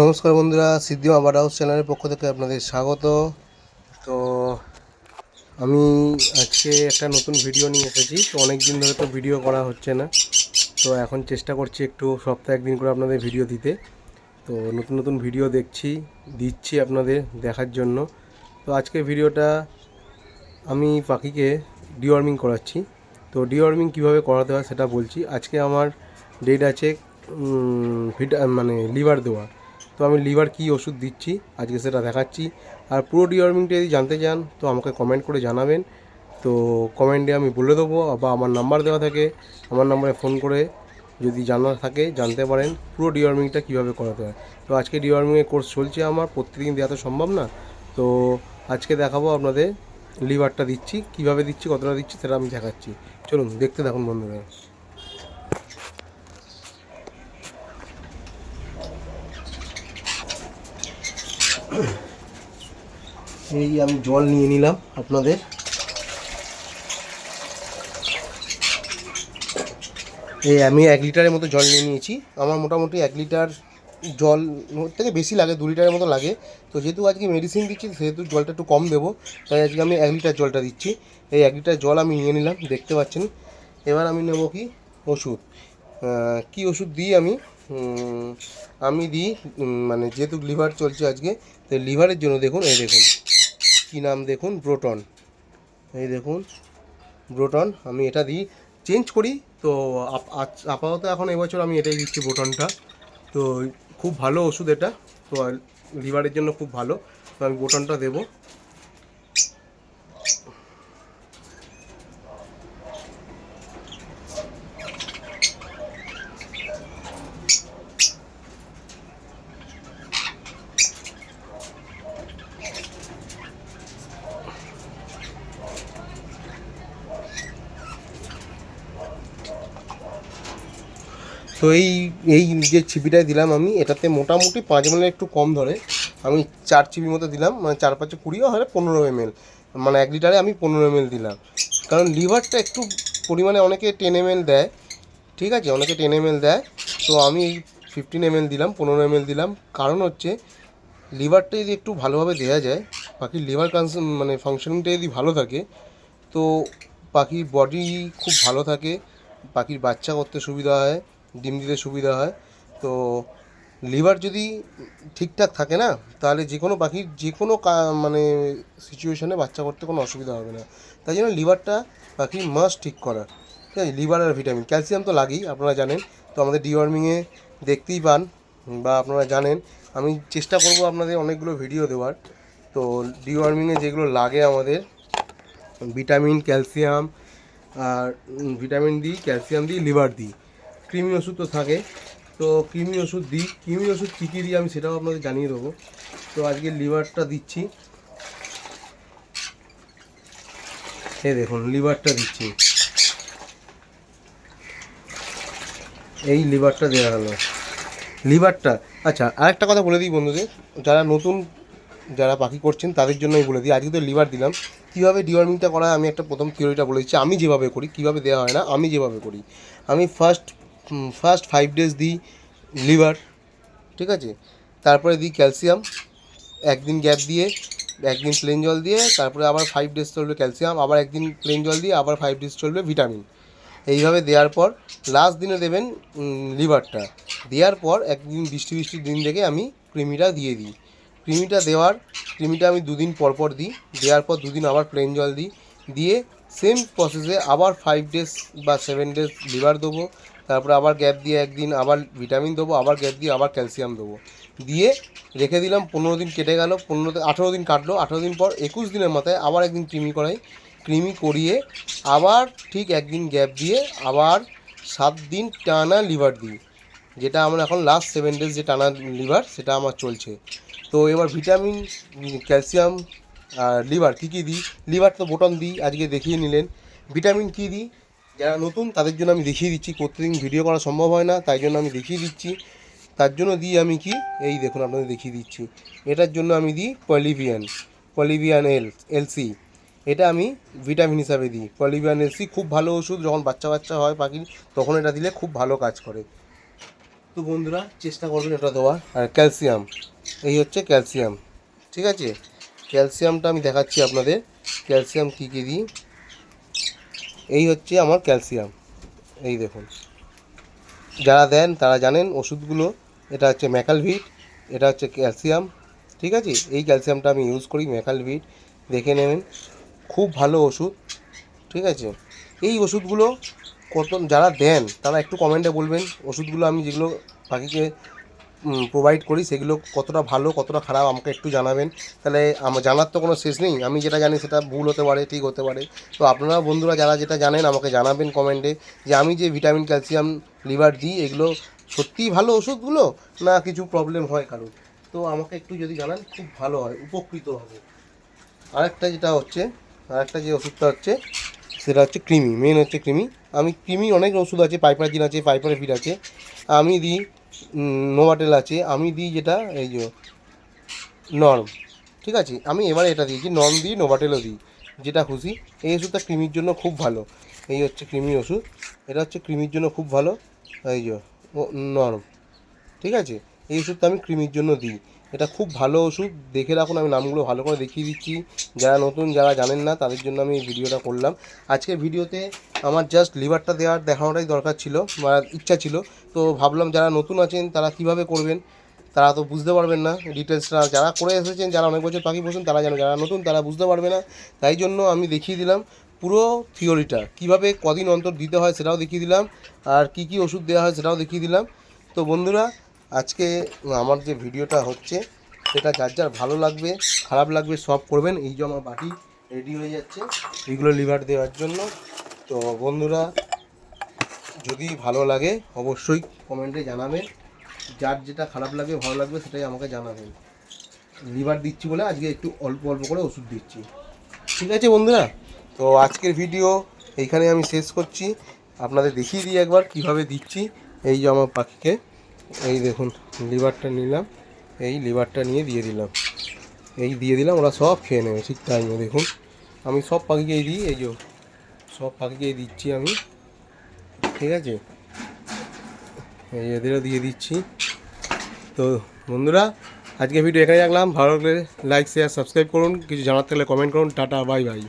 নমস্কার বন্ধুরা সিদ্ধি আবার হাউস চ্যানেলের পক্ষ থেকে আপনাদের স্বাগত। তো আমি আজকে একটা নতুন ভিডিও নিয়ে এসেছি, তো অনেক দিন ধরে তো ভিডিও করা হচ্ছে না। তো এখন চেষ্টা করছি একটু সপ্তাহে একদিন করে আপনাদের ভিডিও দিতে। তো নতুন নতুন ভিডিও দেখছি, দিচ্ছি আপনাদের দেখার জন্য। তো আজকে ভিডিওটা আমি পাখিকে ডিওয়ার্মিং করাচ্ছি। তো ডিওয়ার্মিং কীভাবে করাতে হয় সেটা বলছি। আজকে আমার ডেট আছে ভিটা মানে লিভার দেওয়া। তো আমি লিভার কী ওষুধ দিচ্ছি, আজকে সেটা দেখাচ্ছি। আর পুরো ডিওয়ার্মিংটা যদি জানতে চান, তো আমাকে কমেন্ট করে জানাবেন। তো কমেন্টে আমি বলে দেবো, বা আমার নাম্বার দেওয়া থাকে, আমার নাম্বারে ফোন করে যদি জানার থাকে, জানতে পারেন পুরো ডিওয়ার্মিংটা কীভাবে করাতে হয়। তো আজকে ডিওয়ার্মিংয়ের কোর্স চলছে আমার, প্রত্যেকদিন দেওয়া তো সম্ভব না। তো আজকে দেখাবো আপনাদের লিভারটা দিচ্ছি, কীভাবে দিচ্ছি, কতটা দিচ্ছি, সেটা আমি দেখাচ্ছি। চলুন, দেখতে থাকুন বন্ধুরা। এই আমি জল নিয়ে নিলাম আপনাদের। এই আমি এক লিটারের মতো জল নিয়ে নিয়েছি। আমার মোটামুটি এক লিটার জল থেকে বেশি লাগে, দু লিটারের মতো লাগে। তো যেহেতু আজকে মেডিসিন দিচ্ছি, সেহেতু জলটা একটু কম দেবো। তাই আজকে আমি এক লিটার জলটা দিচ্ছি। এই এক লিটার জল আমি নিয়ে নিলাম, দেখতে পাচ্ছেন। এবার আমি নেব কি? ওষুধ। কি ওষুধ দিই আমি? আমি দিই মানে যেহেতু লিভার চলছে আজকে, তো লিভারের জন্য দেখুন, এই দেখুন। কী নাম দেখুন? ব্রোটন এই দেখুন ব্রোটন আমি এটা দিই। চেঞ্জ করি, তো আপাতত এখন এবছর আমি এটাই দিচ্ছি ব্রোটনটা তো খুব ভালো ওষুধ এটা, তো লিভারের জন্য খুব ভালো। তো আমি ব্রোটনটা দেবো। তো এই এই যে ছিপিটাই দিলাম আমি, এটাতে মোটামুটি পাঁচ এমএল একটু কম ধরে। আমি চার চিপির মতো দিলাম মানে চার পাঁচে কুড়িও হলে পনেরো এমএল মানে এক লিটারে আমি পনেরো এমএল দিলাম। কারণ লিভারটা একটু পরিমাণে অনেকে টেন এমএল দেয়, ঠিক আছে? অনেকে টেন এমএল দেয়। তো আমি এই ফিফটিন এমএল দিলাম, পনেরো এমএল দিলাম। কারণ হচ্ছে, লিভারটা যদি একটু ভালোভাবে দেওয়া যায় পাখির লিভার কানসাম মানে ফাংশনিংটা যদি ভালো থাকে, তো পাখির বডি খুব ভালো থাকে পাখির বাচ্চা করতে সুবিধা হয়। ডিম দিতে সুবিধা হয়। তো লিভার যদি ঠিকঠাক থাকে না, তাহলে যে কোনো পাখির যে কোনো মানে সিচুয়েশনে বাচ্চা করতে কোনো অসুবিধা হবে না। তাই জন্য লিভারটা পাখির মাস্ট ঠিক করা। ঠিক আছে? লিভার আর ভিটামিন। ক্যালসিয়াম তো লাগেই, আপনারা জানেন। তো আমাদের ডিওয়ার্মিংয়ে দেখতেই পান বা আপনারা জানেন। আমি চেষ্টা করব আপনাদের অনেকগুলো ভিডিও দেওয়ার। তো ডিওয়ার্মিংয়ে যেগুলো লাগে আমাদের ভিটামিন ক্যালসিয়াম আর ভিটামিন দিই ক্যালসিয়াম দিই লিভার দিই কৃমি ওষুধ তো থাকে। তো কৃমি ওষুধ দিই। কৃমি ওষুধ কী কী দিই আমি সেটাও আপনাদের জানিয়ে দেবো। তো আজকে লিভারটা দিচ্ছি। এই দেখুন, লিভারটা দিচ্ছি। এই লিভারটা দেওয়া হলো। লিভারটা আচ্ছা আরেকটা কথা বলে দিই বন্ধুদের। যারা নতুন, যারা পাখি করছেন, তাদের জন্য আমি বলে দিই, আজকে তো লিভার দিলাম। কীভাবে ডিওয়ার্মিংটা করা আমি একটা প্রথম থিওরিটা বলে দিচ্ছি। আমি যেভাবে করি, কীভাবে দেওয়া হয় না, আমি যেভাবে করি। আমি ফার্স্ট ফার্স্ট ফাইভ ডেজ দিই লিভার ঠিক আছে? তারপরে দিই ক্যালসিয়াম একদিন গ্যাপ দিয়ে, একদিন প্লেন জল দিয়ে, তারপরে আবার ফাইভ ডেজ চলবে ক্যালসিয়াম আবার একদিন প্লেন জল দিয়ে, আবার ফাইভ ডেজ চলবে ভিটামিন এইভাবে দেওয়ার পর লাস্ট দিনে দেবেন লিভারটা দেওয়ার পর একদিন বৃষ্টি বৃষ্টির দিন দেখে আমি ক্রিমিটা দিয়ে দিই। ক্রিমিটা দেওয়ার ক্রিমিটা আমি দুদিন পর পর দিই। দেওয়ার পর দুদিন আবার প্লেন জল দিই। দিয়ে সেম প্রসেসে আবার ফাইভ ডেজ বা সেভেন ডেজ লিভার দেবো। তারপরে আবার গ্যাপ দিয়ে একদিন আবার ভিটামিন দেবো, আবার গ্যাপ দিয়ে আবার ক্যালসিয়াম দেবো। দিয়ে রেখে দিলাম, পনেরো দিন কেটে গেল, পনেরো আঠেরো দিন কাটলো, আঠেরো দিন পর একুশ দিনের মাথায় আবার একদিন ক্রিমি করাই, কৃমি করিয়ে আবার ঠিক একদিন গ্যাপ দিয়ে আবার সাত দিন টানা লিভার দিই, যেটা আমার এখন লাস্ট সেভেন ডেজ যে টানা লিভার সেটা আমার চলছে। তো এবার ভিটামিন, ক্যালসিয়াম আর লিভার কী কী দিই? লিভার তো বোটন দিই, আজকে দেখিয়ে নিলেন। ভিটামিন কী দিই? যারা নতুন, তাদের জন্য আমি দেখিয়ে দিচ্ছি প্রত্যেকদিন ভিডিও করা সম্ভব হয় না, তাই জন্য আমি দেখিয়ে দিচ্ছি। তার জন্য দিই আমি কি, এই দেখুন আপনাদের দেখিয়ে দিচ্ছি। এটার জন্য আমি দিই পলিভিয়ান পলিভিয়ান এল, এলসি। এটা আমি ভিটামিন হিসাবে দিই। পলিভিয়ান এলসি খুব ভালো ওষুধ, যখন বাচ্চা বাচ্চা হয় পাখির তখন এটা দিলে খুব ভালো কাজ করে। তো বন্ধুরা, চেষ্টা করবেন এটা দেওয়ার। আর ক্যালসিয়াম, এই হচ্ছে ক্যালসিয়াম। ঠিক আছে? ক্যালসিয়ামটা আমি দেখাচ্ছি আপনাদের। ক্যালসিয়াম কী কী দিই? এই হচ্ছে আমার ক্যালসিয়াম। এই দেখুন। যারা দেন, তারা জানেন ওষুধগুলো, এটা হচ্ছে ম্যাকালভিট, এটা হচ্ছে ক্যালসিয়াম, ঠিক আছে? এই ক্যালসিয়ামটা আমি ইউজ করি, ম্যাকালভিট, দেখে নেবেন। খুব ভালো ওষুধ, ঠিক আছে? এই ওষুধগুলো কত, যারা দেন, তারা একটু কমেন্টে বলবেন। ওষুধগুলো আমি যেগুলো পাখিকে প্রোভাইড করি, সেগুলো কতটা ভালো, কতটা খারাপ, আমাকে একটু জানাবেন। তাহলে আমার জানার তো কোনো শেষ নেই। আমি যেটা জানি সেটা ভুল হতে পারে, ঠিক হতে পারে। তো আপনারা বন্ধুরা যারা যেটা জানেন, আমাকে জানাবেন কমেন্টে যে আমি যে ভিটামিন ক্যালসিয়াম লিভার দিই এগুলো সত্যিই ভালো ওষুধগুলো না কিছু প্রবলেম হয় কারোর? তো আমাকে একটু যদি জানান, খুব ভালো হয়, উপকৃত হবে। আরেকটা যেটা হচ্ছে, আরেকটা যে ওষুধটা হচ্ছে, সেটা হচ্ছে ক্রিমি মেন হচ্ছে ক্রিমি আমি ক্রিমি অনেক ওষুধ আছে পাইপারজিন আছে পাইপারেফিড আছে। আমি দিই নোভাটেল আছে আমি দিই যেটা, এই যে নর্ম ঠিক আছে? আমি এবার এটা দিয়েছি নর্ম দিই নোভাটেলও দিই, যেটা খুশি। এই ওষুধটা ক্রিমির জন্য খুব ভালো। এই হচ্ছে ক্রিমি ওষুধ। এটা হচ্ছে ক্রিমির জন্য খুব ভালো। এই যে নরম ঠিক আছে? এই ওষুধটা আমি ক্রিমির জন্য দিই। এটা খুব ভালো ওষুধ। দেখে রাখুন, আমি নামগুলো ভালো করে দেখিয়ে দিচ্ছি। যারা নতুন, যারা জানেন না, তাদের জন্য আমি এই ভিডিওটা করলাম। আজকে ভিডিওতে আমার জাস্ট লিভারটা দেওয়ার, দেখানোটাই দরকার ছিল, বা ইচ্ছা ছিল। তো ভাবলাম যারা নতুন আছেন, তারা কীভাবে করবেন, তারা তো বুঝতে পারবেন না। ডিটেলসটা যারা করে এসেছেন, যারা অনেক বছর পাখি বসেন তারা জানে। যারা নতুন, তারা বুঝতে পারবে না। তাই জন্য আমি দেখিয়ে দিলাম পুরো থিওরিটা। কীভাবে কদিন অন্তর দিতে হয়, সেটাও দেখিয়ে দিলাম। আর কি কি ওষুধ দেওয়া হয়, সেটাও দেখিয়ে দিলাম। তো বন্ধুরা আজকে আমার যে ভিডিওটা হচ্ছে, সেটা যার যার ভালো লাগবে, খারাপ লাগবে, সব করবেন। এই যে আমার বাটি রেডি হয়ে যাচ্ছে এইগুলো লিভার দেওয়ার জন্য। তো বন্ধুরা, যদি ভালো লাগে, অবশ্যই কমেন্টে জানাবেন। যার যেটা খারাপ লাগবে, ভালো লাগবে, সেটাই আমাকে জানাবেন। লিভার দিচ্ছি বলে আজকে একটু অল্প অল্প করে ওষুধ দিচ্ছি। ঠিক আছে বন্ধুরা? তো আজকের ভিডিও এইখানে আমি শেষ করছি। আপনাদের দেখিয়ে দিই একবার কীভাবে দিচ্ছি। এই যে আমার পাখিকে। এই দেখুন, লিভারটা নিলাম, এই লিভারটা নিয়ে দিয়ে দিলাম। এই দিয়ে দিলাম, ওরা সব খেয়ে নেবে ঠিক টাইমে দেখুন। আমি সব পাখিকেই দিই, এই যে সব পাখিকেই দিচ্ছি আমি, ঠিক আছে? এই এদেরও দিয়ে দিচ্ছি। তো বন্ধুরা আজকে ভিডিও এখানে রাখলাম। ভালো লাগলে লাইক শেয়ার সাবস্ক্রাইব করুন। কিছু জানার থাকলে কমেন্ট করুন। Tata bye bye